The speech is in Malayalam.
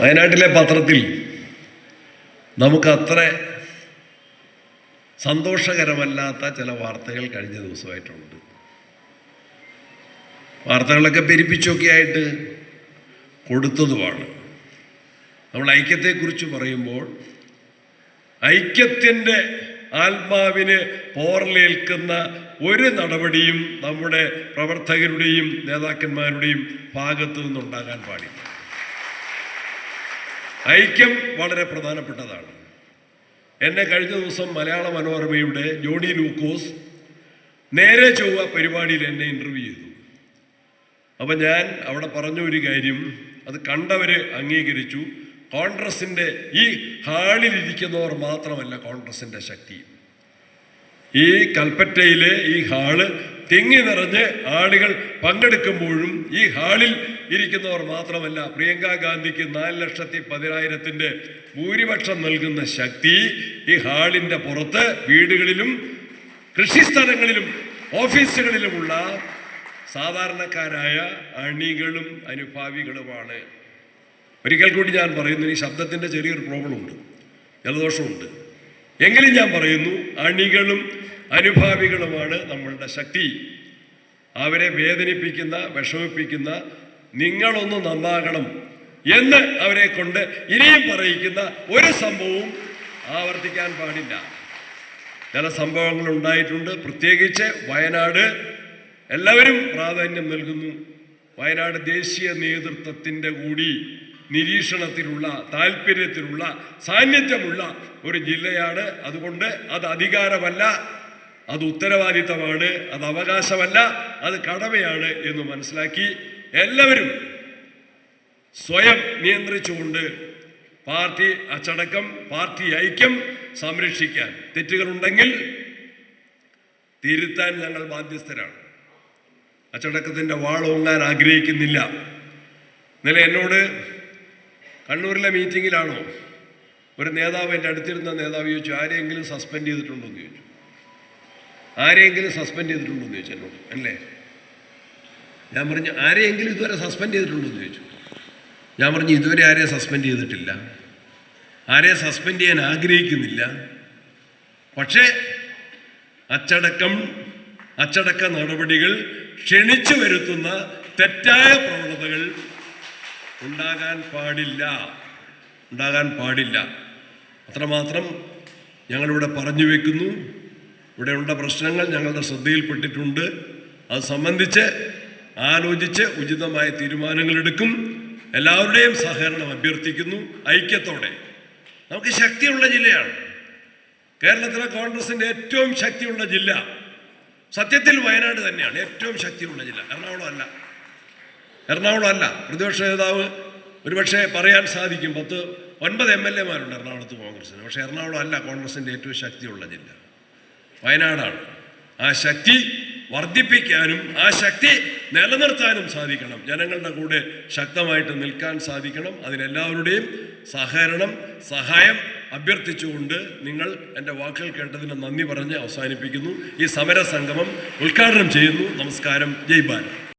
വയനാട്ടിലെ പത്രത്തിൽ നമുക്കത്ര സന്തോഷകരമല്ലാത്ത ചില വാർത്തകൾ കഴിഞ്ഞ ദിവസമായിട്ടുണ്ട്. വാർത്തകളൊക്കെ പെരുപ്പിച്ചൊക്കെ ആയിട്ട് കൊടുത്തതുമാണ്. നമ്മൾ ഐക്യത്തെക്കുറിച്ച് പറയുമ്പോൾ ഐക്യത്തിന്റെ ആത്മാവിന് പോറലേൽക്കുന്ന ഒരു നടപടിയും നമ്മുടെ പ്രവർത്തകരുടെയും നേതാക്കന്മാരുടെയും ഭാഗത്തു നിന്നുണ്ടാകാൻ പാടില്ല. ഐക്യം വളരെ പ്രധാനപ്പെട്ടതാണ്. എന്നെ കഴിഞ്ഞ ദിവസം മലയാള മനോരമയുടെ ജോണി ലൂക്കോസ് നേരെ ചൊവ്വ പരിപാടിയിൽ എന്നെ ഇന്റർവ്യൂ ചെയ്തു. അപ്പം ഞാൻ അവിടെ പറഞ്ഞ ഒരു കാര്യം അത് കണ്ടവർ അംഗീകരിച്ചു. കോൺഗ്രസിന്റെ ഈ ഹാളിലിരിക്കുന്നവർ മാത്രമല്ല കോൺഗ്രസിന്റെ ശക്തി. ഈ കൽപ്പറ്റയിലെ ഈ ഹാൾ തിങ്ങി നിറഞ്ഞ് ആളുകൾ പങ്കെടുക്കുമ്പോഴും ഈ ഹാളിൽ ഇരിക്കുന്നവർ മാത്രമല്ല പ്രിയങ്ക ഗാന്ധിക്ക് നാല് ലക്ഷത്തി പതിനായിരത്തിന്റെ ഭൂരിപക്ഷം നൽകുന്ന ശക്തി ഈ ഹാളിന്റെ പുറത്ത് വീടുകളിലും കൃഷിസ്ഥലങ്ങളിലും ഓഫീസുകളിലുമുള്ള സാധാരണക്കാരായ അണികളും അനുഭാവികളുമാണ്. ഒരിക്കൽ കൂടി ഞാൻ പറയുന്നു ഈ ശബ്ദത്തിന്റെ ചെറിയൊരു പ്രോബ്ലം ഉണ്ട് ജലദോഷമുണ്ട്. എങ്കിലും ഞാൻ പറയുന്നു അണികളും അനുഭാവികളുമാണ് നമ്മളുടെ ശക്തി. അവരെ വേദനിപ്പിക്കുന്ന വിഷമിപ്പിക്കുന്ന നിങ്ങളൊന്ന് നന്നാകണം എന്ന് അവരെ കൊണ്ട് ഇനിയും പറയിക്കുന്ന ഒരു സംഭവവും ആവർത്തിക്കാൻ പാടില്ല. ചില സംഭവങ്ങൾ ഉണ്ടായിട്ടുണ്ട്. പ്രത്യേകിച്ച് വയനാട് എല്ലാവരും പ്രാധാന്യം നൽകുന്നു. വയനാട് ദേശീയ നേതൃത്വത്തിന്റെ കൂടി നിരീക്ഷണത്തിലുള്ള താല്പര്യത്തിലുള്ള സാന്നിധ്യമുള്ള ഒരു ജില്ലയാണ്. അതുകൊണ്ട് അത് അധികാരമല്ല. അത് ഉത്തരവാദിത്തമാണ് അത് അവകാശമല്ല അത് കടമയാണ് എന്ന് മനസ്സിലാക്കി എല്ലാവരും സ്വയം നിയന്ത്രിച്ചുകൊണ്ട് പാർട്ടി അച്ചടക്കം പാർട്ടി ഐക്യം സംരക്ഷിക്കാൻ തെറ്റുകളുണ്ടെങ്കിൽ തിരുത്താൻ ഞങ്ങൾ ബാധ്യസ്ഥരാണ്. അച്ചടക്കത്തിന്റെ വാളോങ്ങാൻ ആഗ്രഹിക്കുന്നില്ല. ഇന്നലെ എന്നോട് കണ്ണൂരിലെ മീറ്റിങ്ങിലാണോ ഒരു നേതാവ് എന്റെ അടുത്തിരുന്ന നേതാവ് ചോദിച്ചു ആരെയെങ്കിലും സസ്പെൻഡ് ചെയ്തിട്ടുണ്ടോ? എന്ന് ചോദിച്ചു. ആരെയെങ്കിലും സസ്പെൻഡ് ചെയ്തിട്ടുണ്ടോ എന്ന് ചോദിച്ചു എന്നോട് അല്ലേ? ഞാൻ പറഞ്ഞു ആരെയെങ്കിലും ഇതുവരെ സസ്പെൻഡ് ചെയ്തിട്ടുണ്ടോ? എന്ന് ചോദിച്ചു. ഞാൻ പറഞ്ഞു ഇതുവരെ ആരെയും സസ്പെൻഡ് ചെയ്തിട്ടില്ല? ആരെയും സസ്പെൻഡ് ചെയ്യാൻ ആഗ്രഹിക്കുന്നില്ല? പക്ഷേ അച്ചടക്കം അച്ചടക്ക നടപടികൾ ക്ഷണിച്ചു വരുത്തുന്ന തെറ്റായ പ്രവണതകൾ ഉണ്ടാകാൻ പാടില്ല. ഉണ്ടാകാൻ പാടില്ല. അത്രമാത്രം ഞങ്ങളിവിടെ പറഞ്ഞു വെക്കുന്നു. ഇവിടെ ഉണ്ട പ്രശ്നങ്ങൾ ഞങ്ങളുടെ ശ്രദ്ധയിൽപ്പെട്ടിട്ടുണ്ട്. അത് സംബന്ധിച്ച് ആലോചിച്ച് ഉചിതമായ തീരുമാനങ്ങൾ എടുക്കും എല്ലാവരുടെയും സഹകരണം അഭ്യർത്ഥിക്കുന്നു. ഐക്യത്തോടെ. നമുക്ക് ശക്തിയുള്ള ജില്ലയാണ്. കേരളത്തിലെ കോൺഗ്രസിന്റെ ഏറ്റവും ശക്തിയുള്ള ജില്ല സത്യത്തിൽ വയനാട് തന്നെയാണ്. ഏറ്റവും ശക്തിയുള്ള ജില്ല. എറണാകുളം അല്ല. എറണാകുളം അല്ല. പ്രതിപക്ഷ നേതാവ് ഒരുപക്ഷെ പറയാൻ സാധിക്കും. പത്ത് ഒൻപത് എം എൽ എമാരുണ്ട് എറണാകുളത്ത് കോൺഗ്രസിന്. പക്ഷേ എറണാകുളം അല്ല കോൺഗ്രസിന്റെ ഏറ്റവും ശക്തിയുള്ള ജില്ല. വയനാടാണ്. ആ ശക്തി വർദ്ധിപ്പിക്കാനും ആ ശക്തി നിലനിർത്താനും സാധിക്കണം. ജനങ്ങളുടെ കൂടെ ശക്തമായിട്ട് നിൽക്കാൻ സാധിക്കണം. അതിനെല്ലാവരുടെയും സഹകരണം സഹായം അഭ്യർത്ഥിച്ചുകൊണ്ട് നിങ്ങൾ എന്റെ വാക്കുകൾ കേട്ടതിന് നന്ദി പറഞ്ഞ് അവസാനിപ്പിക്കുന്നു. ഈ സമര സംഗമം ഉദ്ഘാടനം ചെയ്യുന്നു. നമസ്കാരം. ജയ് ഭാരത്.